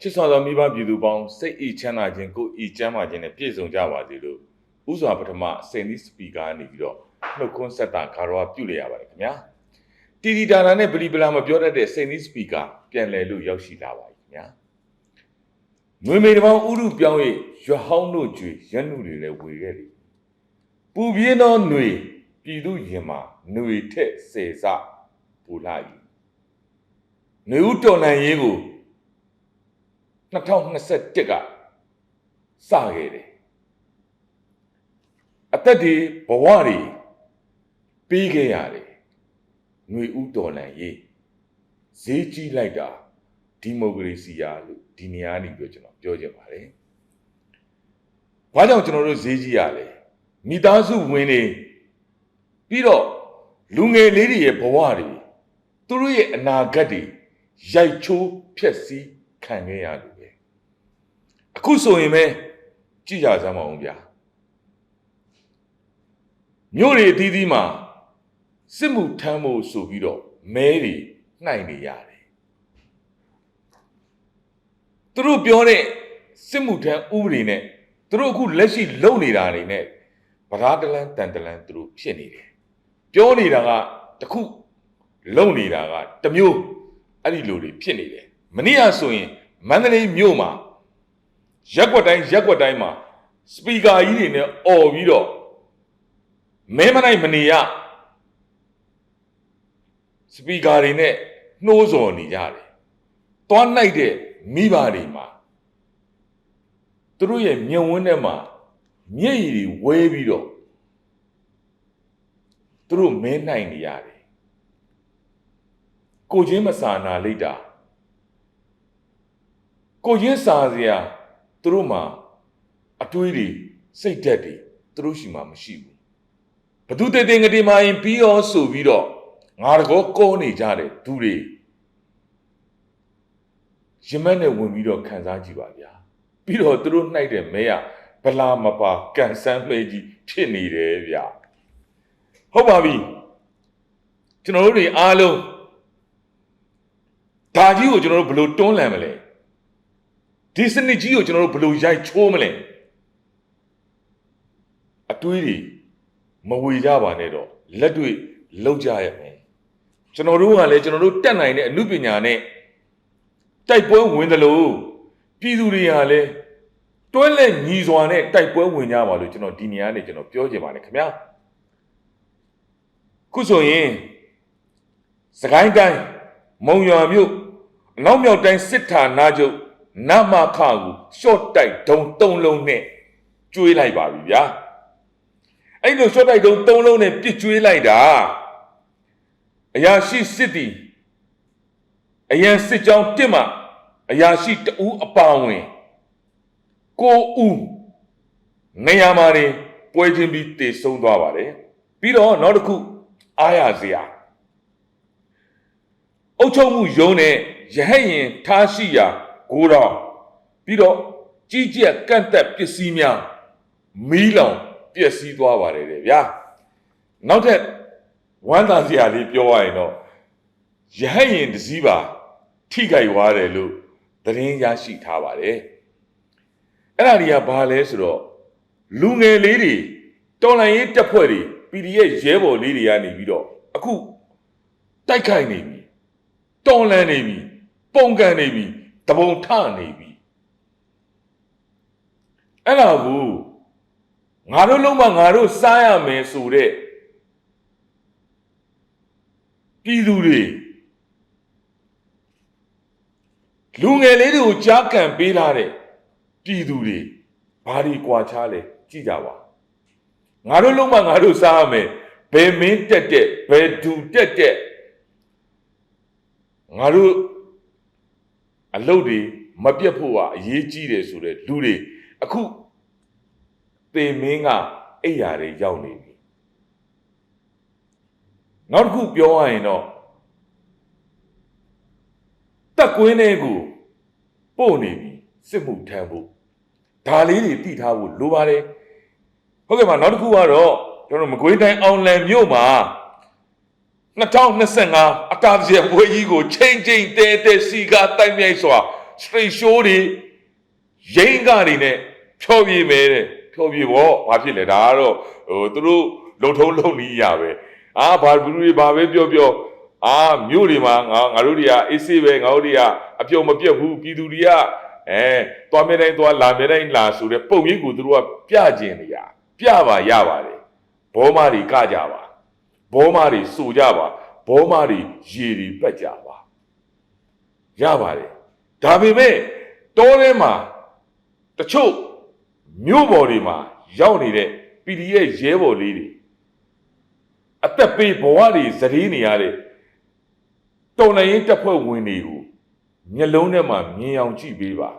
ချစ်စွာသောမိဘပြည်သူပေါင်းစိတ်ဤချမ်းသာခြင်းကိုယ်ဤကျမ်းမာခြင်းနဲ့ပြည့်စုံကြပါစေလို့ဥစွာပထမစိန်ဒီစပီကာကနေပြီးတော့နှုတ်ခွန်းဆက်တာခါတော်ပြုလေရပါတယ်ခင်ဗျာတီတီတာတာနဲ့ပလီပလာမပြောတတ်တဲ့စိန်ဒီစပီကာပြန်လည်လို့ရောက်ရှိလာပါပြီခင်ဗျာငွေမေတပေါင်းဥရုပြောင်း၍ရွဟောင်းတို့ကြွေရန်နုတွေလည်းဝေခဲ့တယ်ပူပြင်းသောຫນွေပြည်သူရင်မှာຫນွေထက်စေစပူလာ၏ຫນွေဥတော်လန်ရေးကို 2021ကစခဲ့တယ်အသက်ဒီဘဝတွေပြီးခဲ့ရတယ်ຫນွေဥတော်လန်ရေးဈေးကြီးလိုက်တာဒီမိုကရေစီယာလို့ဒီနေရာနေပြီးတော့ကျွန်တော်ပြောချင်ပါတယ်။ဘာကြောင့်ကျွန်တော်တို့ဈေးကြီးရလဲမိသားစုဝင်တွေပြီးတော့လူငယ်လေးတွေရဲ့ဘဝတွေသူတို့ရဲ့အနာဂတ်တွေရိုက်ချိုးဖျက်ဆီး ခံခဲ့ရလို့ပဲအခုဆိုရင်ပဲကြည့်ကြစမ်းပါဦးဗျာမြို့တွေအသီးသီးမှာစစ်မှုထမ်းဖို့ဆိုပြီးတော့မဲတွေနှိုင်နေရတယ်သူတို့ပြောတဲ့စစ်မှုထမ်းဥပဒေနဲ့သူတို့အခုလက်ရှိလုပ်နေတာတွေနဲ့ဗရာတလန်တန်တလန်သူတို့ဖြစ်နေတယ်ပြောနေတာကတစ်ခုလုပ်နေတာကတစ်မျိုးအဲ့ဒီလိုတွေဖြစ်နေတယ်မနေ့ကဆိုရင် မန္တလေးမြို့မှာရက်ွက်တိုင်းရက်ွက်တိုင်းမှာစပီကာကြီးတွေနဲ့អော်ပြီးတော့မဲမနိုင်မနေရစပီကာတွေနဲ့နှိုးဆော်နေကြတယ်။သွားနိုင်တဲ့မိဘတွေမှာသူတို့ရဲ့မျက်ဝန်းထဲမှာမျက်ရည်တွေဝဲပြီးတော့သူတို့မဲနိုင်နေရတယ်။ကိုချင်းမစာနာလိုက်တာ ကိုချင်းစာစရာသူတို့မှာအတွေးတွေစိတ်ဓာတ်တွေသူတို့ရှိမှမရှိဘူး။ဘသူတေတေငတိမာရင်ပြီးရောဆိုပြီးတော့ငါတကောကောနေကြတယ်သူတွေရင်မက်နဲ့ဝင်ပြီးတော့ခံစားကြည့်ပါဗျာပြီးတော့သူတို့နှိုက်တဲ့မဲရဗလာမပါကန်ဆန်းမဲကြီးဖြစ်နေတယ်ဗျာဟုတ်ပါပြီကျွန်တော်တို့တွေအားလုံးဒါကြီးကိုကျွန်တော်တို့ဘယ်လိုတွန်းလှန်မလဲ ဒီစနစ်ကြီးကိုကျွန်တော်တို့ဘယ်လိုရိုက်ချိုးမလဲအတွေးတွေမဝေကြပါနဲ့တော့လက်တွေ့လောက်ကြရမယ်ကျွန်တော်တို့ကလည်းကျွန်တော်တို့တက်နိုင်တဲ့အမှုပညာနဲ့တိုက်ပွဲဝင်တယ်လို့ပြည်သူတွေကလည်းတွဲလက်ညီစွာနဲ့တိုက်ပွဲဝင်ကြပါလို့ကျွန်တော်ဒီနေရာနဲ့ကျွန်တော်ပြောချင်ပါတယ်ခင်ဗျာခုဆိုရင်စကိုင်းတိုင်းမုံရွာမြို့အနောက်မြောက်တိုင်းစစ်ဌာနချုပ် နမခကိုရှော့တိုက်ဒုံ၃လုံးနဲ့ကျွေးလိုက်ပါပြီဗျာအဲ့လိုရှော့တိုက်ဒုံ၃လုံးနဲ့ပြစ်ကျွေးလိုက်တာအရာရှိစစ်တီအရန်စစ်ကြောင်းတစ်မှအရာရှိတဦးအပါဝင်ကိုဦးနေရာမှာနေပွဲချင်းပြီးတည်ဆုံးသွားပါတယ်ပြီးတော့နောက်တစ်ခုအားရစရာအုတ်ချုပ်မှုယုံနဲ့ရဟတ်ရင်ထားရှိရာ ဂိုးတော်ပြီးတော့ကြီးကျက်ကန့်သက်ပစ္စည်းများမီးလောင်ပျက်စီးသွားပါတယ်တဲ့ဗျာနောက်ထပ်ဝမ်းသာစရာလေးပြောရရင်တော့ရဟတ်ရင်တစ်စီးပါထိခိုက်သွားတယ်လို့သတင်းရရှိထားပါတယ်အဲ့ဒါတွေကဘာလဲဆိုတော့လူငယ်လေးတွေတော်လိုင်းရေးတက်ဖွဲ့တွေ PDF ရဲဘော်လေးတွေကနေပြီးတော့အခုတိုက်ခိုက်နေပြီတော်လန်နေပြီပုံကန်နေပြီ တပုံထနေပြီအဲ့ဒါကိုငါတို့လုံးမငါတို့စားရမယ်ဆိုတဲ့ပြည်သူတွေလူငယ်လေးတွေကိုကြားကန်ပေးလာတဲ့ပြည်သူတွေဘာတွေကြွာချလဲကြည့်ကြပါငါတို့လုံးမငါတို့စားရမယ်ဘယ်မင်းတက်တက်ဘယ်ဒူတက်တက်ငါတို့ အလုပ်တွေမပြတ်ဖို့ကအရေးကြီးတယ်ဆိုတဲ့လူတွေအခုသေမင်းကအိယာတွေရောက်နေပြီနောက်တစ်ခုပြောရရင်တော့တက်ကွင်းတွေကိုပို့နေပြီစစ်မှုထမ်းဖို့ဒါလေးတွေတိထားဖို့လိုပါတယ်ဟုတ်ကဲ့ပါနောက်တစ်ခုကတော့ကျွန်တော်မကွေးတိုင်းအောင်လံမြို့မှာ 2025အတားကျပွဲကြီးကိုချိန်ချိန်တဲတဲစီကတိုက်မြိုက်စွာ straight show တွေရိမ့်ကတွေနဲ့ဖြောပြမယ်တဲ့ဖြောပြပေါ့ဘာဖြစ်လဲဒါကတော့ဟိုသူတို့လုံထုံးလုံနီးရပဲအာဘာဘူးတွေဘာပဲပြောပြောအာမြို့တွေမှာငါငါတို့တွေကအေးဆေးပဲငါတို့တွေကအပြုံမပြတ်ဘူးပြည်သူတွေကအဲသွားမဲတိုင်းသွားလာမဲတိုင်းလာဆိုတဲ့ပုံရိပ်ကိုသူတို့ကပြကျင်နေရပြပါရပါတယ်ဘောမတွေကကြပါ ဘောမတွေစူကြပါဘောမတွေရေတွေပက်ကြပါရပါတယ်ဒါပေမဲ့တောထဲမှာတချို့မြို့ပေါ်တွေမှာရောက်နေတဲ့ PDF ရဲဘော်လေးတွေအသက်ပေးဘဝတွေဇရီးနေရတဲ့တော်လှန်ရေးတပ်ဖွဲ့ဝင်တွေကိုမျက်လုံးထဲမှာမြင်အောင်ကြည့်ပေးပါ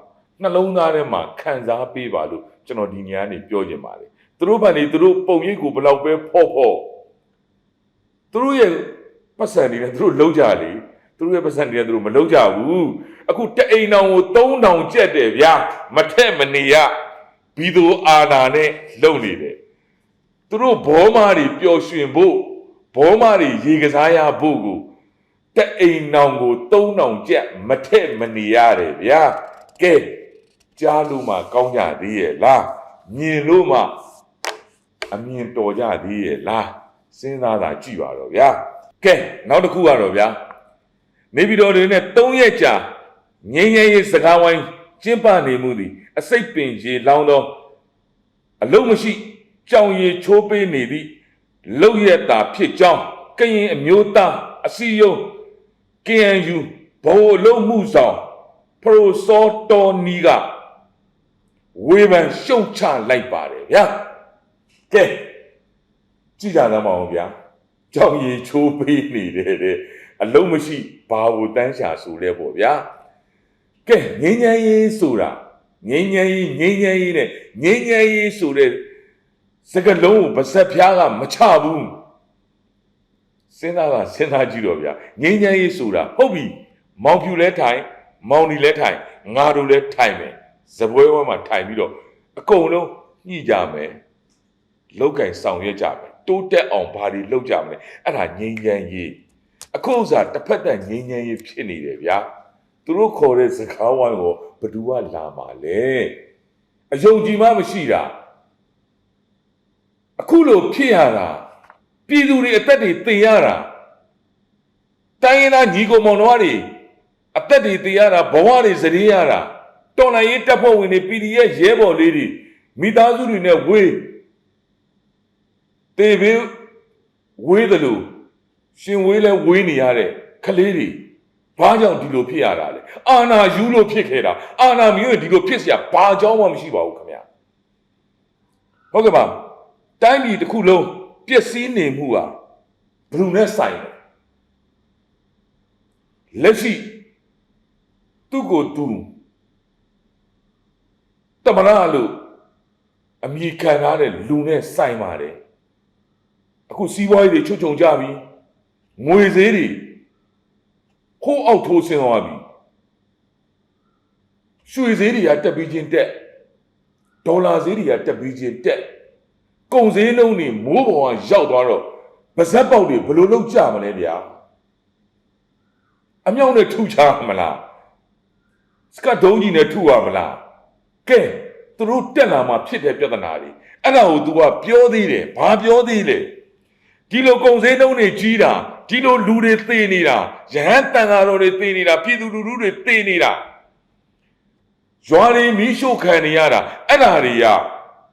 နှလုံးသားထဲမှာခံစားပေးပါလို့ကျွန်တော်ဒီညနေပြောချင်ပါတယ်သူတို့ဘာနေသူတို့ပုံရိပ်ကိုဘယ်လောက်ပဲဖော့ဖော့ သူတို့ရဲ့ပတ်စံတွေနဲ့သူတို့လုံးကြလေသူတို့ရဲ့ပတ်စံတွေနဲ့သူတို့မလုံးကြဘူးအခုတအိမ်တောင်ကို3000ကျက်တယ်ဗျာမထက်မနေရဘီသူအာနာနဲ့လုံနေတယ်သူတို့ဘောမာတွေပျော်ရွှင်ဖို့ဘောမာတွေရေကစားရဖို့ကိုတအိမ်တောင်ကို3000ကျက်မထက်မနေရတယ်ဗျာကဲကြားလို့မှကောင်းကြသေးရဲ့လားမြင်လို့မှအမြင်တော်ကြသေးရဲ့လား စဉ်းစားတာကြည့်ပါတော့ဗျာကဲနောက်တစ်ခုကတော့ဗျာနေပြည်တော်တွင်နဲ့၃ရက်ကြာငင်းငယ်ရေးစကားဝိုင်းကျင်းပနေမှုသည်အစိတ်ပင်ရေလောင်းသောအလုံးမရှိကြောင်ရည်ချိုးပေးနေသည့်လောက်ရက်တာဖြစ်ကြောင်းကရင်အမျိုးသားအစည်းအရုံး KNU ဘိုလ်လုံးမှုဆောင်ပရိုစောတော်နီကဝေဖန်ရှုတ်ချလိုက်ပါတယ်ဗျာကဲ ကြည့်ကြသမောင်ဗျာကြောင်ရည်ချိုးပေးနေတယ်တဲ့အလုံးမရှိဘာကိုတန်းရှာဆိုလဲပေါ့ဗျာကဲငင်းငယ်ရေးဆိုတာငင်းငယ်ရေးငင်းငယ်ရေးနဲ့ငင်းငယ်ရေးဆိုတဲ့စကလုံးကိုပါဇက်ဖျားကမချဘူးစဉ်းစားတာစဉ်းစားကြည့်တော့ဗျာငင်းငယ်ရေးဆိုတာဟုတ်ပြီမောင်ဖြူလဲထိုင် မောင်ဒီလဲထိုင်ငါတို့လဲထိုင်မယ်ဇပွဲဝဲမှာထိုင်ပြီးတော့အကုန်လုံးညှိကြမယ်လောက်ကင်ဆောင်ရွက်ကြမယ် တိုးတက်အောင်ဘာတွေလုပ်ကြမလဲအဲ့ဒါငင်းငယ်ရေးအခုဥစားတစ်ဖက်တည်းငင်းငင်းရေးဖြစ်နေတယ်ဗျာသူတို့ခေါ်တဲ့စကားဝိုင်းကိုဘသူကလာမှာလဲအယုံကြည်မှမရှိတာအခုလိုဖြစ်ရတာပြည်သူတွေအသက်တွေတင်ရတာတိုင်းရင်းသားညီကိုမောင်တော်တွေအသက်တွေတင်ရတာဘဝတွေစရေရတာတော်လိုင်းရေးတပ်ဖွဲ့ဝင်တွေ PDF ရဲဘော်လေးတွေမိသားစုတွေနဲ့ဝေး တေဘေးဝေးတယ်လို့ ရှင်ဝေးလဲဝေးနေရတဲ့ကလေးတွေဘာကြောင့်ဒီလိုဖြစ်ရတာလဲအာနာယူလို့ဖြစ်ခဲ့တာအာနာမျိုးဒီလိုဖြစ်เสียဘာကြောင့်မှမရှိပါဘူးခင်ဗျာဟုတ်ကဲ့ပါတိုင်းပြည်တစ်ခုလုံးပျက်စီးနေမှုဟာဘယ်သူနဲ့ဆိုင်လဲလက်ရှိသူ့ကိုသူတမနာလို့အမိခံထားတဲ့လူနဲ့ဆိုင်ပါတယ် အခုစီးပွားရေးတွေချွတ်ချုံကြပြီငွေဈေးတွေခိုးအောက်ထိုးဆင်းသွားပြီရွှေဈေးတွေကတက်ပြီးချင်းတက်ဒေါ်လာဈေးတွေကတက်ပြီးချင်းတက်ကုန်ဈေးနှုန်းတွေမိုးပေါ်ကရောက်သွားတော့ပါဇက်ပေါက်တွေဘယ်လိုလုပ်ကြမလဲဗျာအမြောက်နဲ့ထုချမလားစကတ်ဒုံးကြီးနဲ့ထုရမလားကဲသူတို့တက်လာမှဖြစ်တဲ့ပြဿနာတွေအဲ့ဒါကို तू ကပြောသေးတယ်ဘာပြောသေးလဲ ဒီလိုကုံစင်းတုံးတွေကြီးတာဒီလိုလူတွေသေနေတာရဟန်းတန်ဃာတော်တွေသေနေတာပြည်သူလူထုတွေသေနေတာရွာတွေမီးရှို့ခံနေရတာအဲ့ဒါတွေက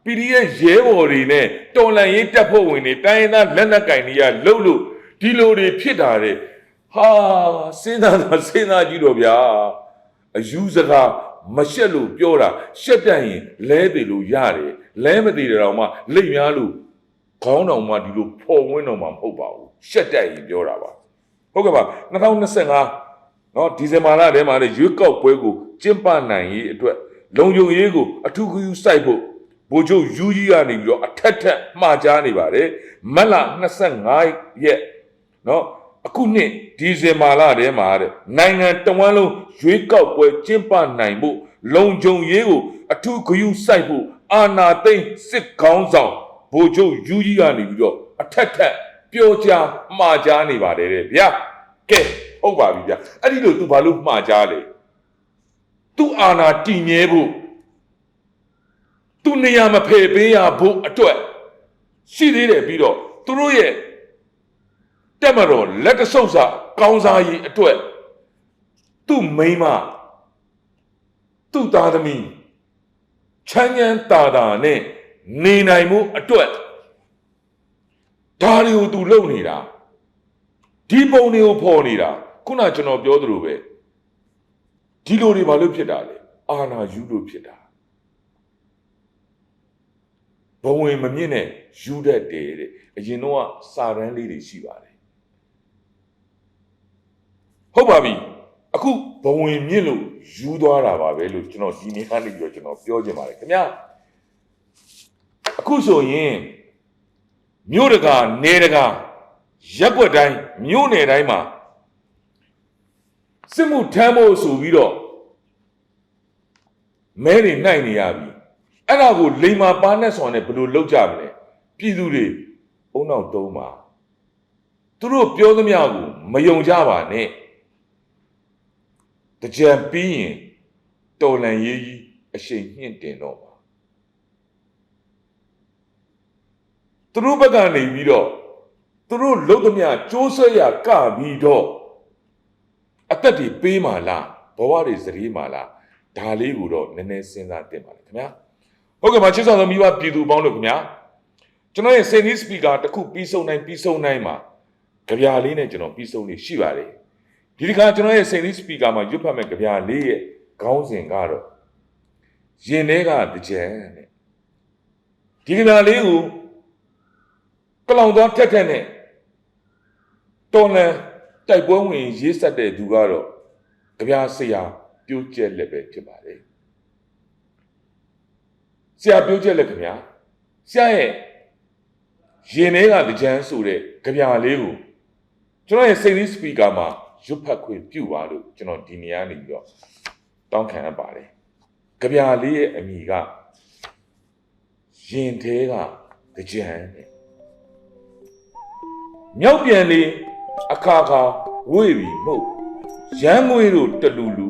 PDF ရဲဘော်တွေနဲ့တော်လန်ရေးတပ်ဖွဲ့ဝင်တွေတိုင်းရင်းသားလက်နက်ကင်တွေကလှုပ်လို့ဒီလိုတွေဖြစ်တာတဲ့ဟာစဉ်းစားတာစဉ်းစားကြည့်တော့ဗျာအယူစကားမရှက်လို့ပြောတာရှက်တတ်ရင်လဲတယ်လို့ရတယ်လဲမသေးတယ်တော့မှလိတ်များလို့ ခေါင်းတော်မှဒီလိုဖော်ဝင်တော်မှမဟုတ်ပါဘူးရှက်တက်ရင်ပြောတာပါဟုတ်ကဲ့ပါ2025နော်ဒီဇင်ဘာလထဲမှာလည်းရွေးကောက်ပွဲကိုကျင်းပနိုင်ရေးအတွက်လုံခြုံရေးကိုအထူးကူးစိုက်ဖို့ဗိုလ်ချုပ်ယူကြီးကနေပြီးတော့အထက်ထက်မှားကြားနေပါတယ်မတ်လ25ရက်နော်အခုနှစ်ဒီဇင်ဘာလထဲမှာတဲ့နိုင်ငံတဝန်းလုံးရွေးကောက်ပွဲကျင်းပနိုင်ဖို့လုံခြုံရေးကိုအထူးဂရုစိုက်ဖို့အာဏာသိမ်းစစ်ကောင်းဆောင် ဘိုလ်ချုပ်ယူကြီးကနေပြီးတော့အထက်ထက်ပြောကြားမှားကြားနေပါတယ်တဲ့ဗျာကဲဟုတ်ပါပြီဗျာအဲ့ဒီလို तू ဘာလို့မှားကြားလဲတသူ့အာဏာတည်မြဲဖို့သူ့နေရာမဖယ်ပေးရဖို့အတွက်ရှိသေးတယ်ပြီးတော့သူတို့ရဲ့တက်မတော်လက်တဆုပ်စာကောင်းစားရေးအတွက်သူ့မိန်းမသူ့သားသမီးချမ်းချမ်းသာသာနဲ့ နေနိုင်မှုအတွက်ဒါတွေကိုသူလုပ်နေတာဒီပုံတွေကိုဖော်နေတာခုနကျွန်တော်ပြောသလိုပဲဒီလိုတွေဘာလို့ဖြစ်တာလဲအာနာယူလို့ဖြစ်တာဘဝင်မမြင့်နဲ့ယူတတ်တယ်တဲ့အရင်တော့စာရန်လေးတွေရှိပါတယ်ဟုတ်ပါပြီအခုဘဝင်မြင့်လို့ယူသွားတာပါပဲလို့ကျွန်တော်ဒီနေ့ကနေပြီးတော့ကျွန်တော်ပြောချင်ပါတယ်ခင်ဗျာ အခုဆိုရင်မြို့တကာနေတကာရက်ွက်တိုင်းမြို့နယ်တိုင်းမှာစစ်မှုထမ်းဖို့ဆိုပြီးတော့မဲတွေနှိုက်နေရပြီအဲ့ဒါကိုလိန်မာပါနဲ့ဆောင်နဲ့ဘယ်လိုလုပ်ကြမလဲပြည်သူတွေအုံနောက်တုံးပါသူတို့ပြောသမျှကိုမယုံကြပါနဲ့တကြံပြီးရင်တော်လန်ရေးကြီးအရှိန်မြင့်တင်တော့ သူတို့ဘက်ကနေပြီးတော့သူတို့လုတ်သမျှကြိုးဆွဲရကပြီးတော့အသက်တွေပေးမှလားဘဝတွေစရီးမှလားဒါလေးကိုတော့နည်းနည်းစဉ်းစားတင်ပါလေခင်ဗျာဟုတ်ကဲ့ပါချစ်ဆောင်သောမိဘပြည်သူပေါင်းတို့ခင်ဗျာကျွန်တော်ရဲ့ Sydney speaker တစ်ခုပြီးဆုံးနိုင်ပြီးဆုံးနိုင်မှာကြပြာလေးနဲ့ကျွန်တော်ပြီးဆုံးနေရှိပါတယ်ဒီတစ်ခါကျွန်တော်ရဲ့ Sydney speaker မှာရွတ်ဖတ်မဲ့ကြပြာလေးရဲ့ခေါင်းစဉ်ကတော့ရင်ထဲကကြံတဲ့ဒီကြပြာလေးကို ကလောင်သွားထက်ထက်နဲ့တော်လန်တိုက်ပွဲဝင်ရေးဆက်တဲ့သူကတော့ကြပြာဆရာပြိုးကျက်လက်ပဲဖြစ်ပါတယ်ဆရာပြိုးကျက်လက်ခင်ဗျာဆရာရဲ့ရင်ထဲကကြံဆိုတဲ့ကြပြာလေးကိုကျွန်တော်ရဲ့စိတ်လေးစပီကာမှာရွတ်ဖတ်ခွင့်ပြုပါလို့ကျွန်တော်ဒီနေရာနေပြီးတော့တောင်းခံအပ်ပါတယ်ကြပြာလေးရဲ့အမိကရင်ထဲကကြံတဲ့ မြောက်ပြန်လေးအခါခါဝေ့ပြီးမှုတ်ရမ်းငွေတို့တလူလူ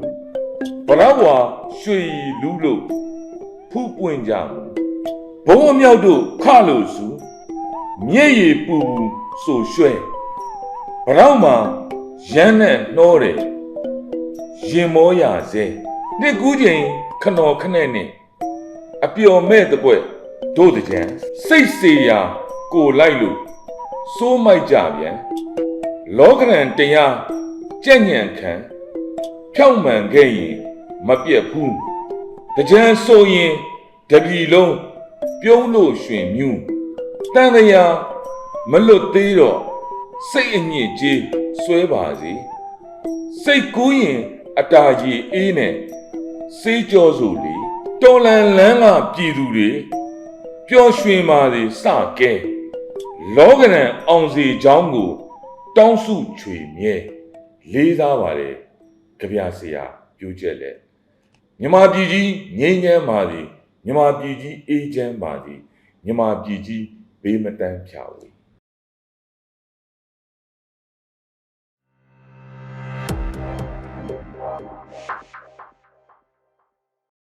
ဘလောက်ဝါရွှေလူလို့ဖူးပွင့်ကြမှုဘုံအမြောက်တို့ခလို့စုမျက်ရည်ပူပူဆိုရွှဲဘလောက်မှရမ်းနဲ့နှောတယ်ရင်မောရစေနှစ်ကူးချိန်ခနော်ခနဲ့နဲ့အပျော်မဲ့တဲ့ကွတို့တကြံစိတ်စေရာကိုလိုက်လို့ စိုးမိုက်ကြပြန်လောကရန်တရားကြက်ညံခံဖြောက်မှန်ခဲ့ရင်မပြတ်ဘူးတကြံဆိုရင်တပြီလုံးပြုံးလို့ရွှင်မြူးတန်တရာမလွတ်သေးတော့စိတ်အညစ်ကြေးဆွဲပါစေစိတ်ကူးရင်အတားကြီးအေးနဲ့စေးကြောစုလေတော်လန်လန်းကပြည်သူတွေပျော်ရွှင်ပါစေစကဲ လောကရန်အောင်စီချောင်းကို တောင်းစုချွေမြဲလေးစားပါတယ်ကြပြဆရာပြိုးချက်လက်မြမပြည်ကြီးငြိမ်းချမ်းပါသည်မြမပြည်ကြီးအေးချမ်းပါသည်မြမပြည်ကြီးဘေးမတန်းဖြာဝေ